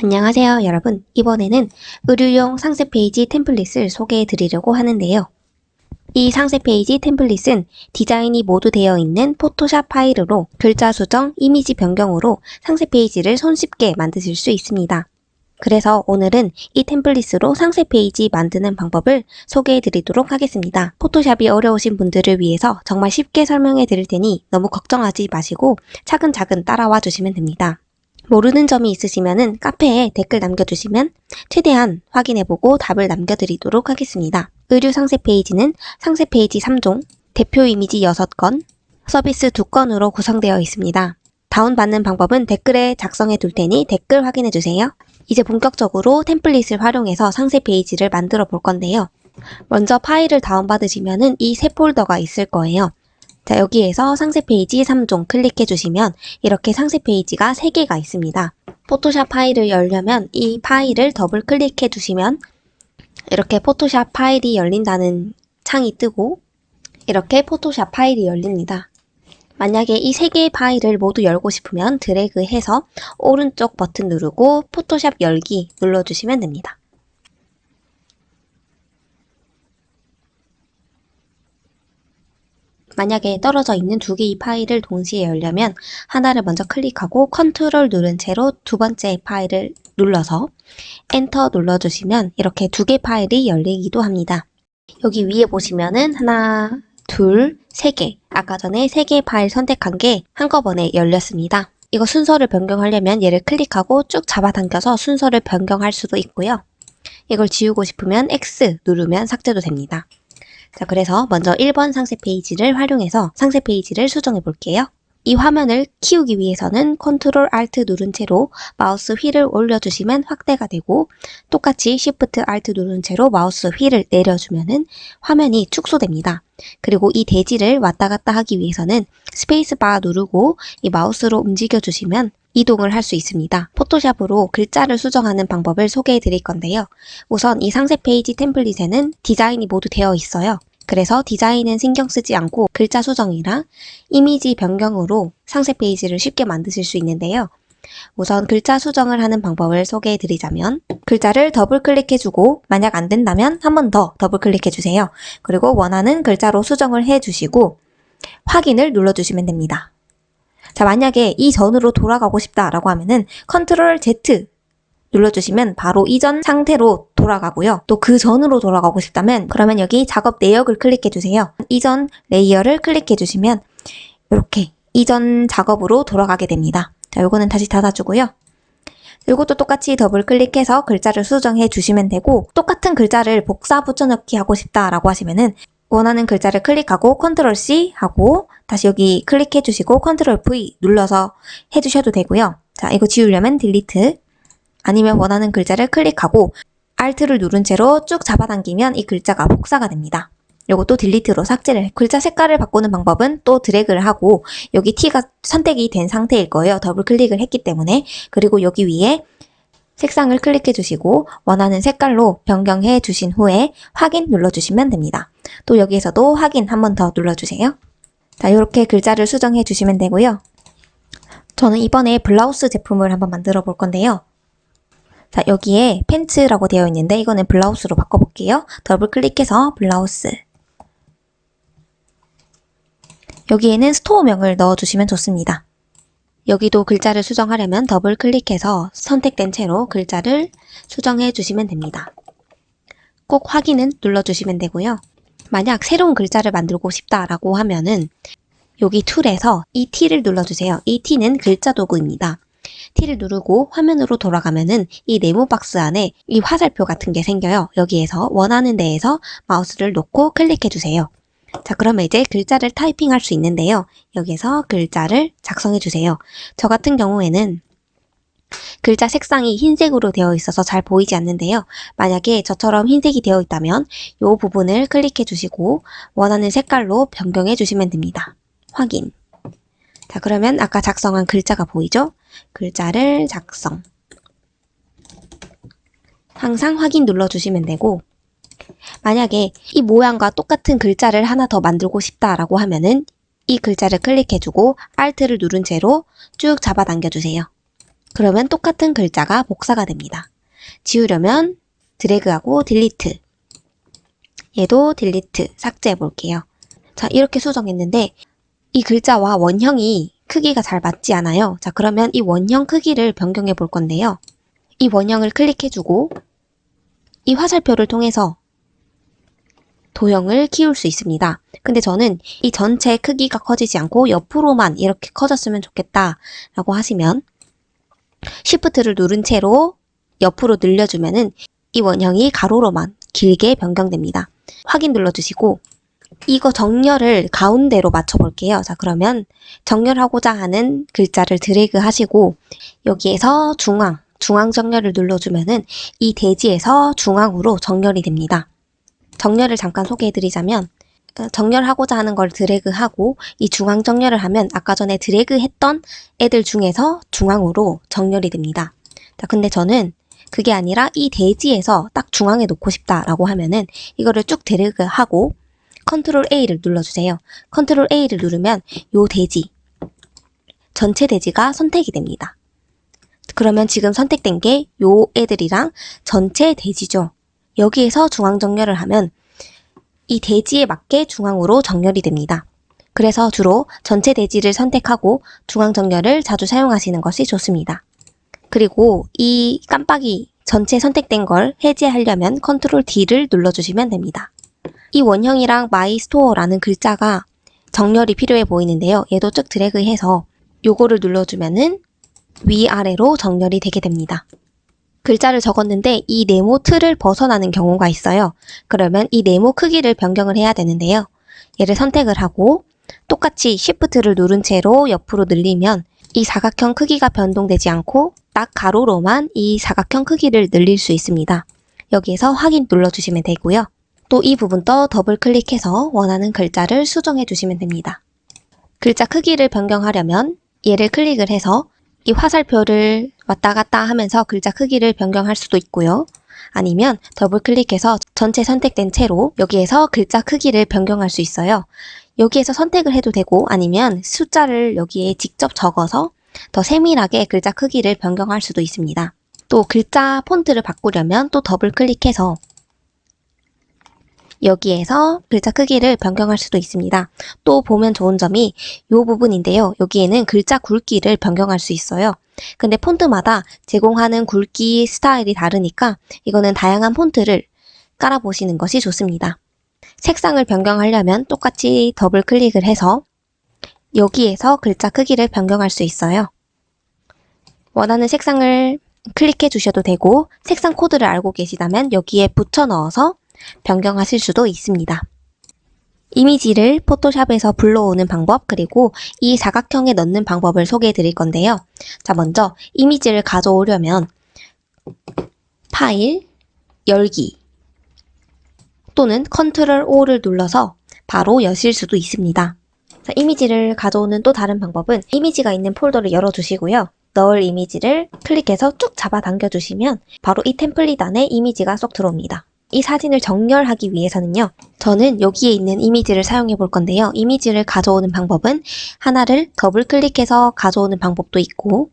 안녕하세요 여러분 이번에는 의류용 상세 페이지 템플릿을 소개해 드리려고 하는데요 이 상세 페이지 템플릿은 디자인이 모두 되어 있는 포토샵 파일로 글자 수정, 이미지 변경으로 상세 페이지를 손쉽게 만드실 수 있습니다 그래서 오늘은 이 템플릿으로 상세 페이지 만드는 방법을 소개해 드리도록 하겠습니다. 포토샵이 어려우신 분들을 위해서 정말 쉽게 설명해 드릴 테니 너무 걱정하지 마시고 차근차근 따라와 주시면 됩니다. 모르는 점이 있으시면은 카페에 댓글 남겨주시면 최대한 확인해보고 답을 남겨드리도록 하겠습니다. 의류 상세 페이지는 상세 페이지 3종, 대표 이미지 6건, 서비스 2건으로 구성되어 있습니다. 다운받는 방법은 댓글에 작성해 둘 테니 댓글 확인해 주세요. 이제 본격적으로 템플릿을 활용해서 상세 페이지를 만들어 볼 건데요. 먼저 파일을 다운받으시면은 이새 폴더가 있을 거예요. 자, 여기에서 상세 페이지 3종 클릭해 주시면 이렇게 상세 페이지가 3개가 있습니다. 포토샵 파일을 열려면 이 파일을 더블 클릭해 주시면 이렇게 포토샵 파일이 열린다는 창이 뜨고 이렇게 포토샵 파일이 열립니다. 만약에 이 세 개의 파일을 모두 열고 싶으면 드래그해서 오른쪽 버튼 누르고 포토샵 열기 눌러주시면 됩니다. 만약에 떨어져 있는 두 개의 파일을 동시에 열려면 하나를 먼저 클릭하고 컨트롤 누른 채로 두 번째 파일을 눌러서 엔터 눌러주시면 이렇게 두 개 파일이 열리기도 합니다. 여기 위에 보시면은 하나, 둘, 세 개. 아까 전에 세 개의 파일 선택한 게 한꺼번에 열렸습니다. 이거 순서를 변경하려면 얘를 클릭하고 쭉 잡아당겨서 순서를 변경할 수도 있고요. 이걸 지우고 싶으면 X 누르면 삭제도 됩니다. 자, 그래서 먼저 1번 상세 페이지를 활용해서 상세 페이지를 수정해 볼게요. 이 화면을 키우기 위해서는 Ctrl Alt 누른 채로 마우스 휠을 올려주시면 확대가 되고 똑같이 Shift Alt 누른 채로 마우스 휠을 내려주면은 화면이 축소됩니다. 그리고 이 대지를 왔다 갔다 하기 위해서는 스페이스 바 누르고 이 마우스로 움직여 주시면 이동을 할 수 있습니다. 포토샵으로 글자를 수정하는 방법을 소개해 드릴 건데요. 우선 이 상세 페이지 템플릿에는 디자인이 모두 되어 있어요. 그래서 디자인은 신경 쓰지 않고 글자 수정이랑 이미지 변경으로 상세 페이지를 쉽게 만드실 수 있는데요. 우선 글자 수정을 하는 방법을 소개해 드리자면 글자를 더블 클릭해 주고 만약 안 된다면 한 번 더 더블 클릭해 주세요. 그리고 원하는 글자로 수정을 해 주시고 확인을 눌러 주시면 됩니다. 자, 만약에 이전으로 돌아가고 싶다라고 하면은 컨트롤 Z 눌러주시면 바로 이전 상태로 돌아가고요. 또 그 전으로 돌아가고 싶다면 그러면 여기 작업 내역을 클릭해 주세요. 이전 레이어를 클릭해 주시면 이렇게 이전 작업으로 돌아가게 됩니다. 자, 요거는 다시 닫아주고요. 이것도 똑같이 더블 클릭해서 글자를 수정해 주시면 되고 똑같은 글자를 복사 붙여넣기 하고 싶다라고 하시면은 원하는 글자를 클릭하고 컨트롤 C 하고 다시 여기 클릭해 주시고 컨트롤 V 눌러서 해 주셔도 되고요. 자, 이거 지우려면 딜리트 아니면 원하는 글자를 클릭하고 Alt를 누른 채로 쭉 잡아당기면 이 글자가 복사가 됩니다. 요것도 딜리트로 삭제를 해. 글자 색깔을 바꾸는 방법은 또 드래그를 하고 여기 T가 선택이 된 상태일 거예요. 더블 클릭을 했기 때문에 그리고 여기 위에 색상을 클릭해 주시고 원하는 색깔로 변경해 주신 후에 확인 눌러 주시면 됩니다. 또 여기에서도 확인 한 번 더 눌러 주세요. 자, 이렇게 글자를 수정해 주시면 되고요. 저는 이번에 블라우스 제품을 한번 만들어 볼 건데요. 자, 여기에 팬츠라고 되어 있는데 이거는 블라우스로 바꿔볼게요. 더블 클릭해서 블라우스. 여기에는 스토어명을 넣어주시면 좋습니다. 여기도 글자를 수정하려면 더블 클릭해서 선택된 채로 글자를 수정해 주시면 됩니다. 꼭 확인은 눌러주시면 되고요. 만약 새로운 글자를 만들고 싶다라고 하면은 여기 툴에서 이 T를 눌러주세요. 이 T는 글자 도구입니다. T를 누르고 화면으로 돌아가면은 이 네모 박스 안에 이 화살표 같은 게 생겨요. 여기에서 원하는 데에서 마우스를 놓고 클릭해 주세요. 자, 그러면 이제 글자를 타이핑할 수 있는데요. 여기에서 글자를 작성해 주세요. 저 같은 경우에는 글자 색상이 흰색으로 되어 있어서 잘 보이지 않는데요. 만약에 저처럼 흰색이 되어 있다면 이 부분을 클릭해 주시고 원하는 색깔로 변경해 주시면 됩니다. 확인. 자, 그러면 아까 작성한 글자가 보이죠? 글자를 작성. 항상 확인 눌러주시면 되고, 만약에 이 모양과 똑같은 글자를 하나 더 만들고 싶다라고 하면은 이 글자를 클릭해주고 Alt를 누른 채로 쭉 잡아당겨주세요. 그러면 똑같은 글자가 복사가 됩니다. 지우려면 드래그하고 딜리트. 얘도 딜리트, 삭제해 볼게요. 자, 이렇게 수정했는데 이 글자와 원형이 크기가 잘 맞지 않아요. 자, 그러면 이 원형 크기를 변경해 볼 건데요. 이 원형을 클릭해주고 이 화살표를 통해서 도형을 키울 수 있습니다. 근데 저는 이 전체 크기가 커지지 않고 옆으로만 이렇게 커졌으면 좋겠다 라고 하시면 Shift를 누른 채로 옆으로 늘려주면은 이 원형이 가로로만 길게 변경됩니다. 확인 눌러주시고 이거 정렬을 가운데로 맞춰볼게요. 자, 그러면 정렬하고자 하는 글자를 드래그 하시고 여기에서 중앙, 중앙 정렬을 눌러주면은 이 대지에서 중앙으로 정렬이 됩니다. 정렬을 잠깐 소개해드리자면 어, 정렬하고자 하는 걸 드래그하고 이 중앙 정렬을 하면 아까 전에 드래그 했던 애들 중에서 중앙으로 정렬이 됩니다. 자, 근데 저는 그게 아니라 이 대지에서 딱 중앙에 놓고 싶다라고 하면은 이거를 쭉 드래그하고 컨트롤 A를 눌러주세요. 컨트롤 A를 누르면 요 대지, 전체 대지가 선택이 됩니다. 그러면 지금 선택된 게 요 애들이랑 전체 대지죠. 여기에서 중앙 정렬을 하면 이 대지에 맞게 중앙으로 정렬이 됩니다. 그래서 주로 전체 대지를 선택하고 중앙 정렬을 자주 사용하시는 것이 좋습니다. 그리고 이 깜빡이 전체 선택된 걸 해제하려면 컨트롤 D를 눌러주시면 됩니다. 이 원형이랑 마이 스토어라는 글자가 정렬이 필요해 보이는데요. 얘도 쭉 드래그해서 요거를 눌러주면은 위아래로 정렬이 되게 됩니다. 글자를 적었는데 이 네모 틀을 벗어나는 경우가 있어요. 그러면 이 네모 크기를 변경을 해야 되는데요. 얘를 선택을 하고 똑같이 Shift를 누른 채로 옆으로 늘리면 이 사각형 크기가 변동되지 않고 딱 가로로만 이 사각형 크기를 늘릴 수 있습니다. 여기에서 확인 눌러주시면 되고요. 또 이 부분도 더블 클릭해서 원하는 글자를 수정해 주시면 됩니다. 글자 크기를 변경하려면 얘를 클릭을 해서 이 화살표를 왔다 갔다 하면서 글자 크기를 변경할 수도 있고요. 아니면 더블 클릭해서 전체 선택된 채로 여기에서 글자 크기를 변경할 수 있어요. 여기에서 선택을 해도 되고 아니면 숫자를 여기에 직접 적어서 더 세밀하게 글자 크기를 변경할 수도 있습니다. 또 글자 폰트를 바꾸려면 또 더블 클릭해서 여기에서 글자 크기를 변경할 수도 있습니다. 또 보면 좋은 점이 이 부분인데요. 여기에는 글자 굵기를 변경할 수 있어요. 근데 폰트마다 제공하는 굵기 스타일이 다르니까 이거는 다양한 폰트를 깔아보시는 것이 좋습니다. 색상을 변경하려면 똑같이 더블 클릭을 해서 여기에서 글자 크기를 변경할 수 있어요. 원하는 색상을 클릭해 주셔도 되고 색상 코드를 알고 계시다면 여기에 붙여 넣어서 변경하실 수도 있습니다. 이미지를 포토샵에서 불러오는 방법 그리고 이 사각형에 넣는 방법을 소개해 드릴 건데요. 자, 먼저 이미지를 가져오려면 파일, 열기 또는 컨트롤 O를 눌러서 바로 여실 수도 있습니다. 자, 이미지를 가져오는 또 다른 방법은 이미지가 있는 폴더를 열어주시고요. 넣을 이미지를 클릭해서 쭉 잡아당겨 주시면 바로 이 템플릿 안에 이미지가 쏙 들어옵니다. 이 사진을 정렬하기 위해서는요. 저는 여기에 있는 이미지를 사용해 볼 건데요. 이미지를 가져오는 방법은 하나를 더블 클릭해서 가져오는 방법도 있고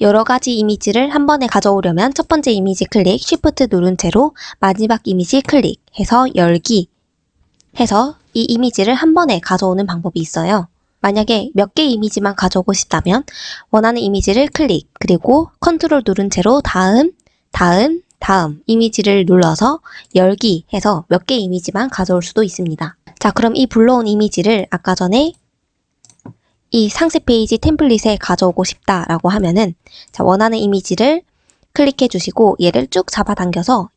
여러 가지 이미지를 한 번에 가져오려면 첫 번째 이미지 클릭, Shift 누른 채로 마지막 이미지 클릭 해서 열기 해서 이 이미지를 한 번에 가져오는 방법이 있어요. 만약에 몇 개 이미지만 가져오고 싶다면 원하는 이미지를 클릭 그리고 컨트롤 누른 채로 다음, 다음, 다음 이미지를 눌러서 열기 해서 몇 개 이미지만 가져올 수도 있습니다. 자, 그럼 이 불러온 이미지를 아까 전에 이 상세 페이지 템플릿에 가져오고 싶다라고 하면은 자, 원하는 이미지를 클릭해 주시고 얘를 쭉 잡아당겨서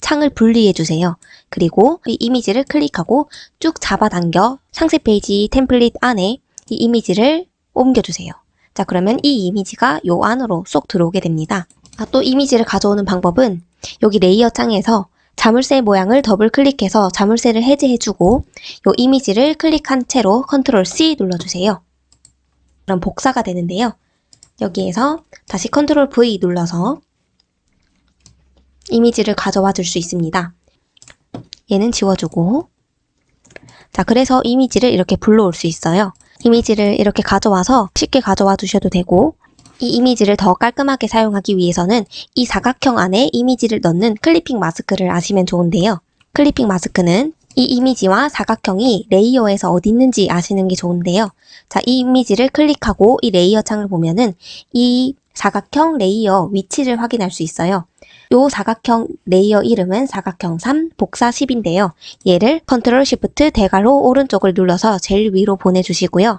창을 분리해 주세요. 그리고 이 이미지를 클릭하고 쭉 잡아당겨 상세 페이지 템플릿 안에 이 이미지를 옮겨 주세요. 자, 그러면 이 이미지가 요 안으로 쏙 들어오게 됩니다. 아, 또 이미지를 가져오는 방법은 여기 레이어 창에서 자물쇠 모양을 더블 클릭해서 자물쇠를 해제해주고 이 이미지를 클릭한 채로 컨트롤 C 눌러주세요. 그럼 복사가 되는데요. 여기에서 다시 컨트롤 V 눌러서 이미지를 가져와 줄 수 있습니다. 얘는 지워주고 자 그래서 이미지를 이렇게 불러올 수 있어요. 이미지를 이렇게 가져와서 쉽게 가져와 두셔도 되고 이 이미지를 더 깔끔하게 사용하기 위해서는 이 사각형 안에 이미지를 넣는 클리핑 마스크를 아시면 좋은데요. 클리핑 마스크는 이 이미지와 사각형이 레이어에서 어디 있는지 아시는 게 좋은데요. 자, 이 이미지를 클릭하고 이 레이어 창을 보면은 이 사각형 레이어 위치를 확인할 수 있어요. 요 사각형 레이어 이름은 사각형 3 복사 10인데요. 얘를 컨트롤 시프트 대괄호 오른쪽을 눌러서 제일 위로 보내주시고요.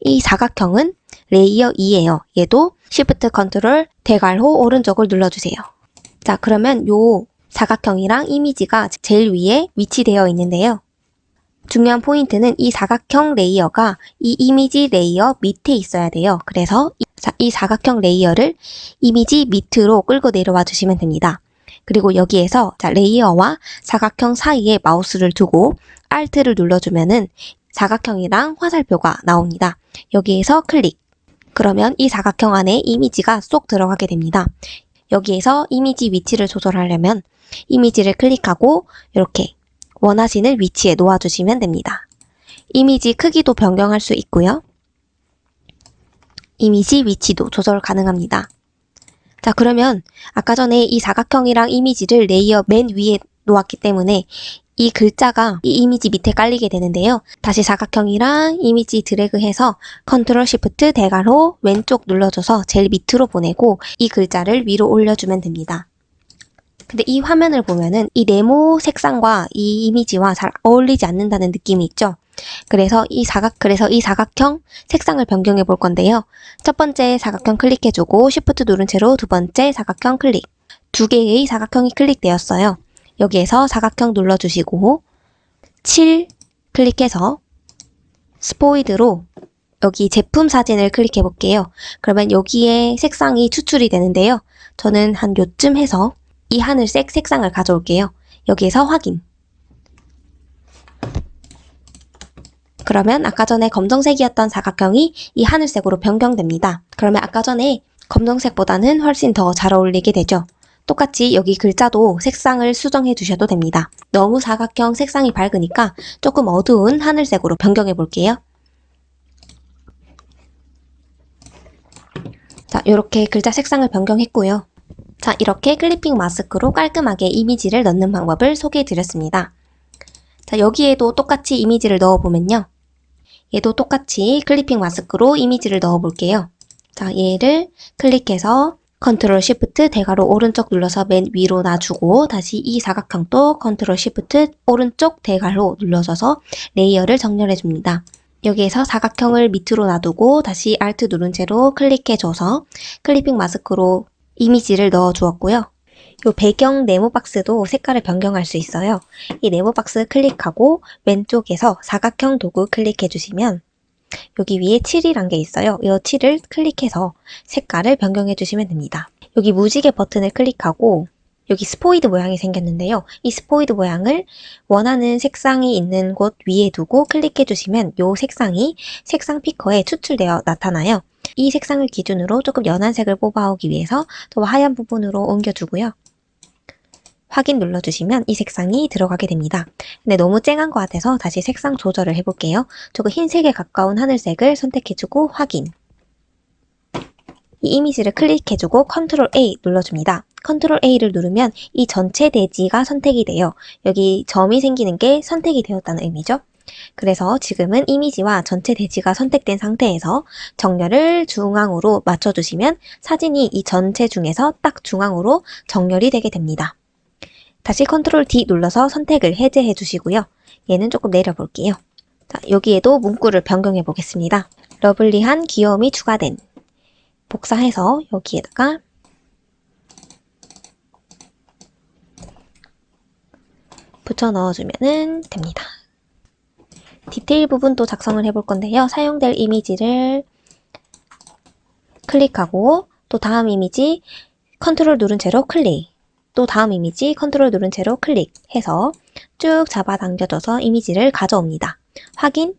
이 사각형은 레이어 2예요. 얘도 시프트 컨트롤 대괄호 오른쪽을 눌러주세요. 자, 그러면 요 사각형이랑 이미지가 제일 위에 위치되어 있는데요. 중요한 포인트는 이 사각형 레이어가 이 이미지 레이어 밑에 있어야 돼요. 그래서 이, 사각형 레이어를 이미지 밑으로 끌고 내려와 주시면 됩니다. 그리고 여기에서 자, 레이어와 사각형 사이에 마우스를 두고 Alt를 눌러주면은 사각형이랑 화살표가 나옵니다. 여기에서 클릭. 그러면 이 사각형 안에 이미지가 쏙 들어가게 됩니다. 여기에서 이미지 위치를 조절하려면 이미지를 클릭하고 이렇게 원하시는 위치에 놓아주시면 됩니다. 이미지 크기도 변경할 수 있고요. 이미지 위치도 조절 가능합니다. 자, 그러면 아까 전에 이 사각형이랑 이미지를 레이어 맨 위에 놓았기 때문에 이 글자가 이 이미지 밑에 깔리게 되는데요. 다시 사각형이랑 이미지 드래그해서 컨트롤 시프트 대괄호 왼쪽 눌러줘서 제일 밑으로 보내고 이 글자를 위로 올려주면 됩니다. 근데 이 화면을 보면은 이 네모 색상과 이 이미지와 잘 어울리지 않는다는 느낌이 있죠. 그래서 이 사각 그래서 이 사각형 색상을 변경해 볼 건데요. 첫 번째 사각형 클릭해주고 Shift 누른 채로 두 번째 사각형 클릭. 두 개의 사각형이 클릭되었어요. 여기에서 사각형 눌러주시고 7 클릭해서 스포이드로 여기 제품 사진을 클릭해 볼게요. 그러면 여기에 색상이 추출이 되는데요. 저는 한 요쯤 해서 이 하늘색 색상을 가져올게요. 여기에서 확인. 그러면 아까 전에 검정색이었던 사각형이 이 하늘색으로 변경됩니다. 그러면 아까 전에 검정색보다는 훨씬 더 잘 어울리게 되죠. 똑같이 여기 글자도 색상을 수정해 주셔도 됩니다. 너무 사각형 색상이 밝으니까 조금 어두운 하늘색으로 변경해 볼게요. 자, 이렇게 글자 색상을 변경했고요. 자, 이렇게 클리핑 마스크로 깔끔하게 이미지를 넣는 방법을 소개해 드렸습니다. 자, 여기에도 똑같이 이미지를 넣어보면요. 얘도 똑같이 클리핑 마스크로 이미지를 넣어 볼게요. 자, 얘를 클릭해서 컨트롤 시프트 대괄호 오른쪽 눌러서 맨 위로 놔주고 다시 이 사각형도 컨트롤 시프트 오른쪽 대괄호 눌러줘서 레이어를 정렬해 줍니다. 여기에서 사각형을 밑으로 놔두고 다시 Alt 누른 채로 클릭해줘서 클리핑 마스크로 이미지를 넣어 주었고요. 요 배경 네모 박스도 색깔을 변경할 수 있어요. 이 네모 박스 클릭하고 왼쪽에서 사각형 도구 클릭해 주시면 여기 위에 7이란 게 있어요. 이 7을 클릭해서 색깔을 변경해 주시면 됩니다. 여기 무지개 버튼을 클릭하고 여기 스포이드 모양이 생겼는데요. 이 스포이드 모양을 원하는 색상이 있는 곳 위에 두고 클릭해 주시면 이 색상이 색상 피커에 추출되어 나타나요. 이 색상을 기준으로 조금 연한 색을 뽑아오기 위해서 더 하얀 부분으로 옮겨주고요. 확인 눌러주시면 이 색상이 들어가게 됩니다. 근데 너무 쨍한 것 같아서 다시 색상 조절을 해볼게요. 조금 흰색에 가까운 하늘색을 선택해주고 확인. 이 이미지를 클릭해주고 컨트롤 A 눌러줍니다. 컨트롤 A를 누르면 이 전체 대지가 선택이 돼요. 여기 점이 생기는 게 선택이 되었다는 의미죠. 그래서 지금은 이미지와 전체 대지가 선택된 상태에서 정렬을 중앙으로 맞춰주시면 사진이 이 전체 중에서 딱 중앙으로 정렬이 되게 됩니다. 다시 컨트롤 D 눌러서 선택을 해제해 주시고요. 얘는 조금 내려볼게요. 자, 여기에도 문구를 변경해 보겠습니다. 러블리한 귀여움이 추가된 복사해서 여기에다가 붙여 넣어주면 됩니다. 디테일 부분도 작성을 해볼 건데요. 사용될 이미지를 클릭하고 또 다음 이미지 컨트롤 누른 채로 클릭 또 다음 이미지 컨트롤 누른 채로 클릭해서 쭉 잡아당겨져서 이미지를 가져옵니다. 확인.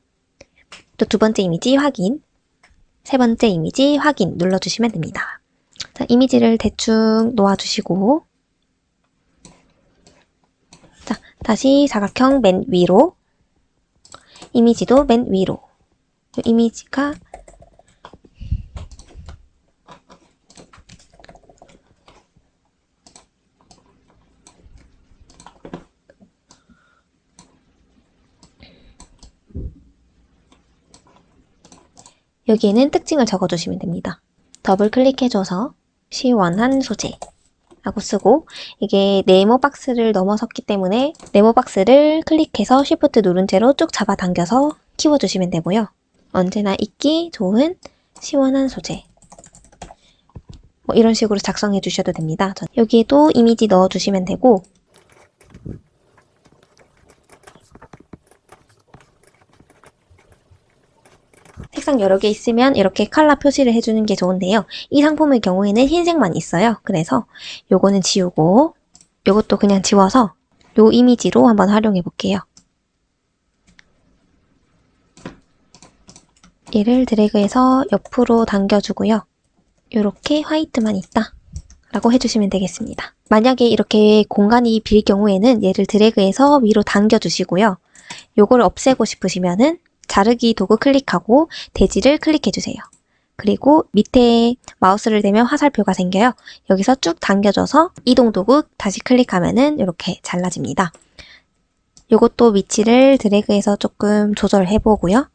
또 두 번째 이미지 확인. 세 번째 이미지 확인 눌러주시면 됩니다. 자, 이미지를 대충 놓아주시고. 자, 다시 사각형 맨 위로. 이미지도 맨 위로. 이미지가 여기에는 특징을 적어주시면 됩니다. 더블 클릭해줘서 시원한 소재 라고 쓰고 이게 네모 박스를 넘어섰기 때문에 네모 박스를 클릭해서 Shift 누른 채로 쭉 잡아당겨서 키워주시면 되고요. 언제나 입기 좋은 시원한 소재 뭐 이런 식으로 작성해 주셔도 됩니다. 전 여기에도 이미지 넣어주시면 되고 색상 여러 개 있으면 이렇게 컬러 표시를 해주는 게 좋은데요. 이 상품의 경우에는 흰색만 있어요. 그래서 요거는 지우고 요것도 그냥 지워서 요 이미지로 한번 활용해 볼게요. 얘를 드래그해서 옆으로 당겨주고요. 이렇게 화이트만 있다 라고 해주시면 되겠습니다. 만약에 이렇게 공간이 빌 경우에는 얘를 드래그해서 위로 당겨주시고요. 요걸 없애고 싶으시면은 자르기 도구 클릭하고 대지를 클릭해주세요. 그리고 밑에 마우스를 대면 화살표가 생겨요. 여기서 쭉 당겨줘서 이동 도구 다시 클릭하면은 이렇게 잘라집니다. 요것도 위치를 드래그해서 조금 조절해보고요.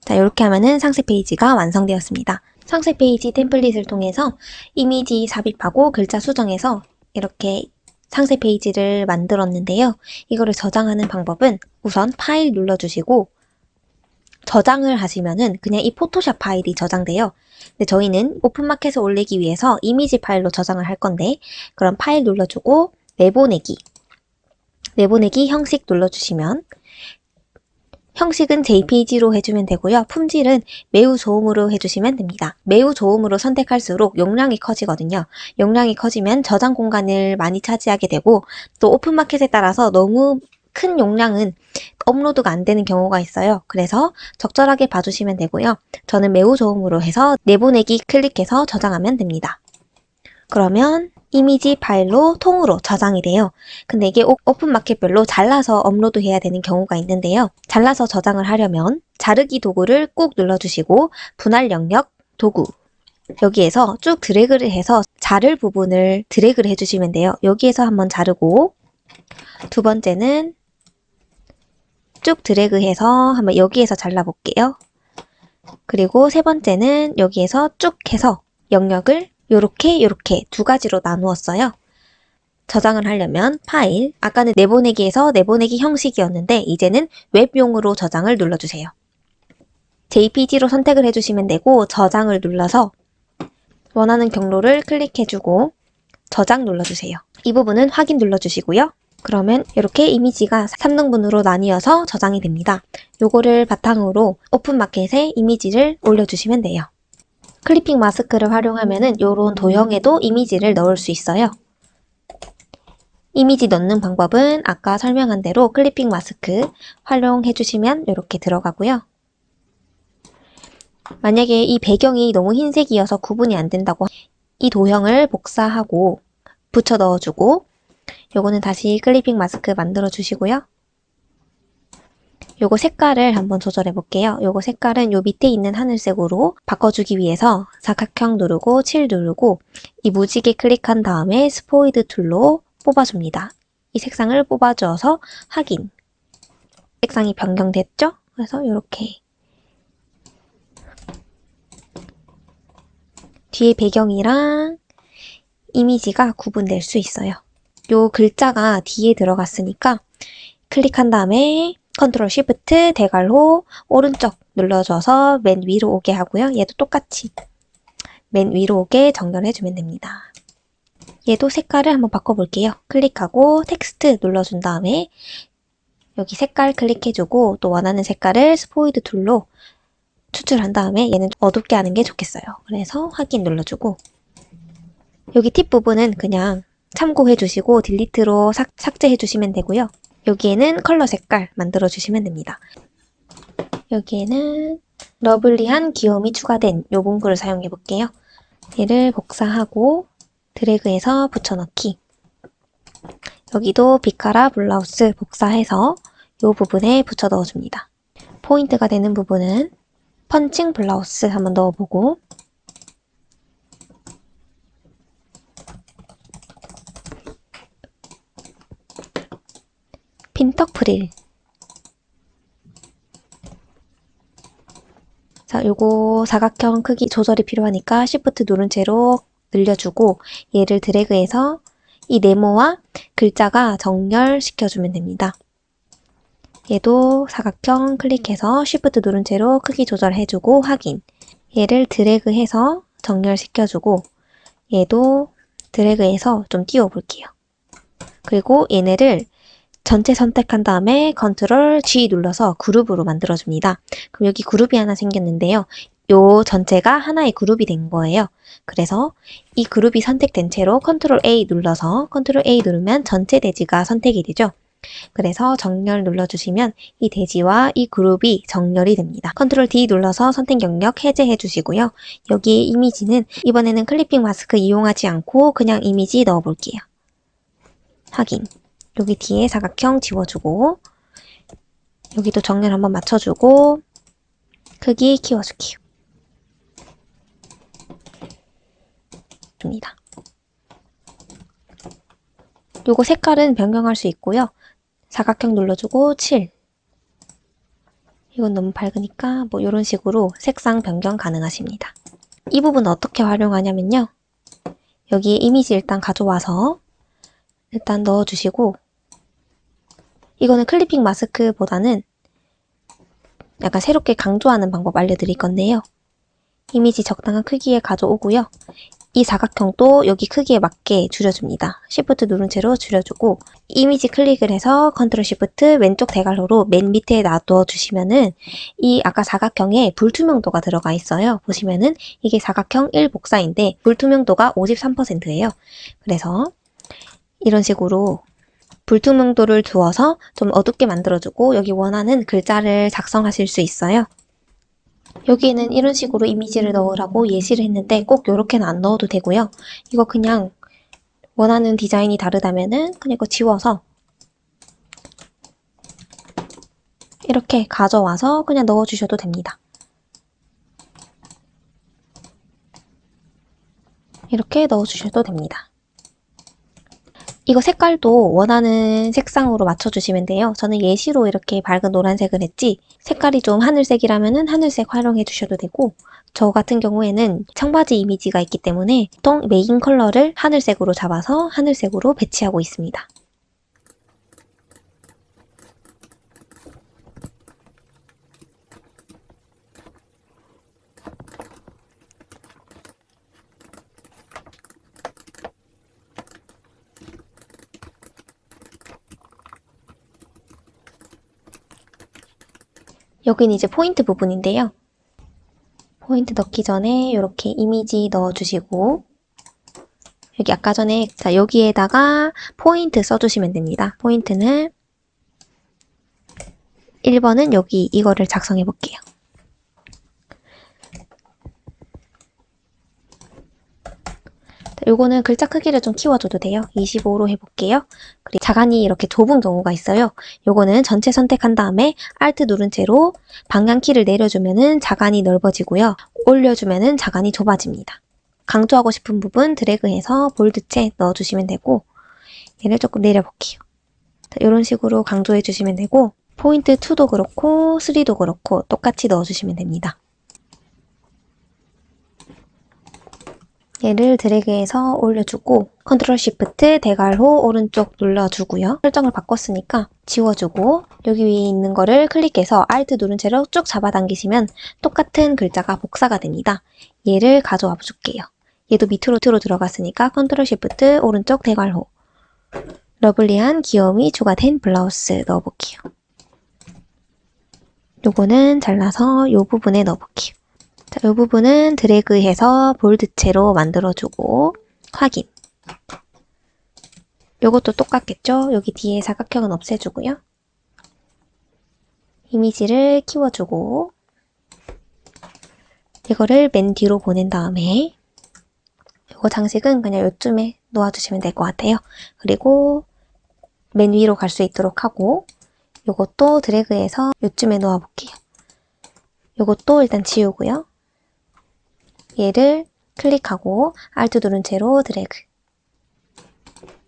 자, 이렇게 하면은 상세 페이지가 완성되었습니다. 상세 페이지 템플릿을 통해서 이미지 삽입하고 글자 수정해서 이렇게 상세 페이지를 만들었는데요. 이거를 저장하는 방법은 우선 파일 눌러주시고 저장을 하시면은 그냥 이 포토샵 파일이 저장돼요. 근데 저희는 오픈마켓에 올리기 위해서 이미지 파일로 저장을 할 건데 그럼 파일 눌러주고 내보내기 내보내기 형식 눌러주시면 형식은 JPG로 해주면 되고요. 품질은 매우 좋음으로 해주시면 됩니다. 매우 좋음으로 선택할수록 용량이 커지거든요. 용량이 커지면 저장 공간을 많이 차지하게 되고 또 오픈마켓에 따라서 너무 큰 용량은 업로드가 안 되는 경우가 있어요. 그래서 적절하게 봐주시면 되고요. 저는 매우 좋음으로 해서 내보내기 클릭해서 저장하면 됩니다. 그러면 이미지 파일로 통으로 저장이 돼요. 근데 이게 오- 오픈마켓별로 잘라서 업로드해야 되는 경우가 있는데요. 잘라서 저장을 하려면 자르기 도구를 꾹 눌러주시고 분할 영역 도구 여기에서 쭉 드래그를 해서 자를 부분을 드래그를 해주시면 돼요. 여기에서 한번 자르고 두 번째는 쭉 드래그해서 한번 여기에서 잘라볼게요. 그리고 세 번째는 여기에서 쭉 해서 영역을 요렇게 요렇게 두 가지로 나누었어요. 저장을 하려면 파일, 아까는 내보내기에서 내보내기 형식이었는데 이제는 웹용으로 저장을 눌러주세요. JPG로 선택을 해주시면 되고 저장을 눌러서 원하는 경로를 클릭해주고 저장 눌러주세요. 이 부분은 확인 눌러주시고요. 그러면 이렇게 이미지가 3등분으로 나뉘어서 저장이 됩니다. 요거를 바탕으로 오픈마켓에 이미지를 올려주시면 돼요. 클리핑 마스크를 활용하면은 요런 도형에도 이미지를 넣을 수 있어요. 이미지 넣는 방법은 아까 설명한 대로 클리핑 마스크 활용해 주시면 이렇게 들어가고요. 만약에 이 배경이 너무 흰색이어서 구분이 안 된다고 이 도형을 복사하고 붙여 넣어주고 요거는 다시 클리핑 마스크 만들어 주시고요. 요거 색깔을 한번 조절해 볼게요. 요거 색깔은 요 밑에 있는 하늘색으로 바꿔주기 위해서 사각형 누르고 7 누르고 이 무지개 클릭한 다음에 스포이드 툴로 뽑아줍니다. 이 색상을 뽑아주어서 확인. 색상이 변경됐죠? 그래서 이렇게 뒤에 배경이랑 이미지가 구분될 수 있어요. 요 글자가 뒤에 들어갔으니까 클릭한 다음에 컨트롤 쉬프트 대괄호 오른쪽 눌러줘서 맨 위로 오게 하고요. 얘도 똑같이 맨 위로 오게 정렬해주면 됩니다. 얘도 색깔을 한번 바꿔볼게요. 클릭하고 텍스트 눌러준 다음에 여기 색깔 클릭해주고 또 원하는 색깔을 스포이드 툴로 추출한 다음에 얘는 어둡게 하는 게 좋겠어요. 그래서 확인 눌러주고 여기 팁 부분은 그냥 참고해 주시고 딜리트로 삭, 삭제해 주시면 되고요. 여기에는 컬러 색깔 만들어주시면 됩니다. 여기에는 러블리한 귀여움이 추가된 요 문구를 사용해 볼게요. 얘를 복사하고 드래그해서 붙여넣기. 여기도 비카라 블라우스 복사해서 요 부분에 붙여 넣어줍니다. 포인트가 되는 부분은 펀칭 블라우스 한번 넣어보고 핀턱 프릴 자, 요거 사각형 크기 조절이 필요하니까 Shift 누른 채로 늘려주고 얘를 드래그해서 이 네모와 글자가 정렬시켜주면 됩니다. 얘도 사각형 클릭해서 Shift 누른 채로 크기 조절해주고 확인. 얘를 드래그해서 정렬시켜주고 얘도 드래그해서 좀 띄워볼게요. 그리고 얘네를 전체 선택한 다음에 컨트롤 G 눌러서 그룹으로 만들어줍니다. 그럼 여기 그룹이 하나 생겼는데요. 요 전체가 하나의 그룹이 된 거예요. 그래서 이 그룹이 선택된 채로 컨트롤 A 눌러서 컨트롤 A 누르면 전체 대지가 선택이 되죠. 그래서 정렬 눌러주시면 이 대지와 이 그룹이 정렬이 됩니다. 컨트롤 D 눌러서 선택 영역 해제해 주시고요. 여기 이미지는 이번에는 클리핑 마스크 이용하지 않고 그냥 이미지 넣어 볼게요. 확인. 여기 뒤에 사각형 지워주고 여기도 정렬 한번 맞춰주고 크기 키워줄게요. 입니다. 요거 색깔은 변경할 수 있고요. 사각형 눌러주고 7. 이건 너무 밝으니까 뭐 이런 식으로 색상 변경 가능하십니다. 이 부분 어떻게 활용하냐면요. 여기 이미지 일단 가져와서 일단 넣어주시고 이거는 클리핑 마스크보다는 약간 새롭게 강조하는 방법 알려드릴 건데요. 이미지 적당한 크기에 가져오고요. 이 사각형도 여기 크기에 맞게 줄여줍니다. Shift 누른 채로 줄여주고 이미지 클릭을 해서 컨트롤 Shift 왼쪽 대괄호로 맨 밑에 놔둬 주시면은 이 아까 사각형에 불투명도가 들어가 있어요. 보시면은 이게 사각형 1복사인데 불투명도가 53%예요. 그래서 이런 식으로 불투명도를 두어서 좀 어둡게 만들어주고 여기 원하는 글자를 작성하실 수 있어요. 여기에는 이런 식으로 이미지를 넣으라고 예시를 했는데 꼭 이렇게는 안 넣어도 되고요. 이거 그냥 원하는 디자인이 다르다면은 그냥 이거 지워서 이렇게 가져와서 그냥 넣어주셔도 됩니다. 이렇게 넣어주셔도 됩니다. 이거 색깔도 원하는 색상으로 맞춰주시면 돼요. 저는 예시로 이렇게 밝은 노란색을 했지 색깔이 좀 하늘색이라면 하늘색 활용해 주셔도 되고 저 같은 경우에는 청바지 이미지가 있기 때문에 보통 메인 컬러를 하늘색으로 잡아서 하늘색으로 배치하고 있습니다. 여기는 이제 포인트 부분인데요. 포인트 넣기 전에 이렇게 이미지 넣어주시고 여기 아까 전에 자 여기에다가 포인트 써주시면 됩니다. 포인트는 1번은 여기 이거를 작성해 볼게요. 요거는 글자 크기를 좀 키워줘도 돼요. 25로 해볼게요. 그리고 자간이 이렇게 좁은 경우가 있어요. 요거는 전체 선택한 다음에 Alt 누른 채로 방향키를 내려주면은 자간이 넓어지고요. 올려주면은 자간이 좁아집니다. 강조하고 싶은 부분 드래그해서 볼드체 넣어주시면 되고 얘를 조금 내려볼게요. 이런 식으로 강조해 주시면 되고 포인트 2도 그렇고 3도 그렇고 똑같이 넣어주시면 됩니다. 얘를 드래그해서 올려주고 컨트롤 시프트 대괄호 오른쪽 눌러주고요. 설정을 바꿨으니까 지워주고 여기 위에 있는 거를 클릭해서 Alt 누른 채로 쭉 잡아당기시면 똑같은 글자가 복사가 됩니다. 얘를 가져와 줄게요. 얘도 밑으로 틀어 들어갔으니까 컨트롤 시프트 오른쪽 대괄호 러블리한 귀여움이 추가된 블라우스 넣어볼게요. 요거는 잘라서 요 부분에 넣어볼게요. 자, 이 부분은 드래그해서 볼드체로 만들어주고 확인. 요것도 똑같겠죠? 여기 뒤에 사각형은 없애주고요. 이미지를 키워주고 이거를 맨 뒤로 보낸 다음에 이거 장식은 그냥 요쯤에 놓아주시면 될 것 같아요. 그리고 맨 위로 갈 수 있도록 하고 요것도 드래그해서 요쯤에 놓아볼게요. 요것도 일단 지우고요. 얘를 클릭하고 Alt 누른 채로 드래그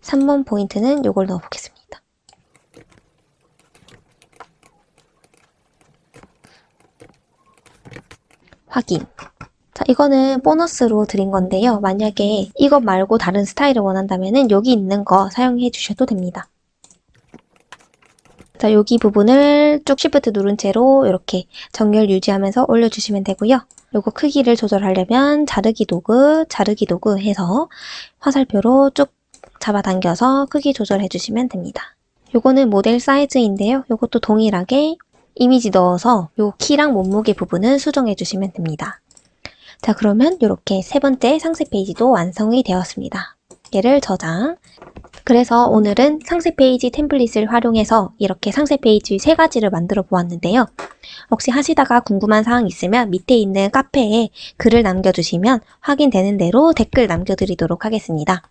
3번 포인트는 요걸 넣어 보겠습니다. 확인. 자, 이거는 보너스로 드린 건데요. 만약에 이것 말고 다른 스타일을 원한다면은 여기 있는 거 사용해 주셔도 됩니다. 자, 여기 부분을 쭉 Shift 누른 채로 이렇게 정렬 유지하면서 올려주시면 되고요. 요거 크기를 조절하려면 자르기 도구, 자르기 도구 해서 화살표로 쭉 잡아당겨서 크기 조절해 주시면 됩니다. 요거는 모델 사이즈인데요. 요것도 동일하게 이미지 넣어서 요 키랑 몸무게 부분은 수정해 주시면 됩니다. 자, 그러면 이렇게 세 번째 상세 페이지도 완성이 되었습니다. 얘를 저장. 그래서 오늘은 상세 페이지 템플릿을 활용해서 이렇게 상세 페이지 세 가지를 만들어 보았는데요. 혹시 하시다가 궁금한 사항 있으면 밑에 있는 카페에 글을 남겨주시면 확인되는 대로 댓글 남겨드리도록 하겠습니다.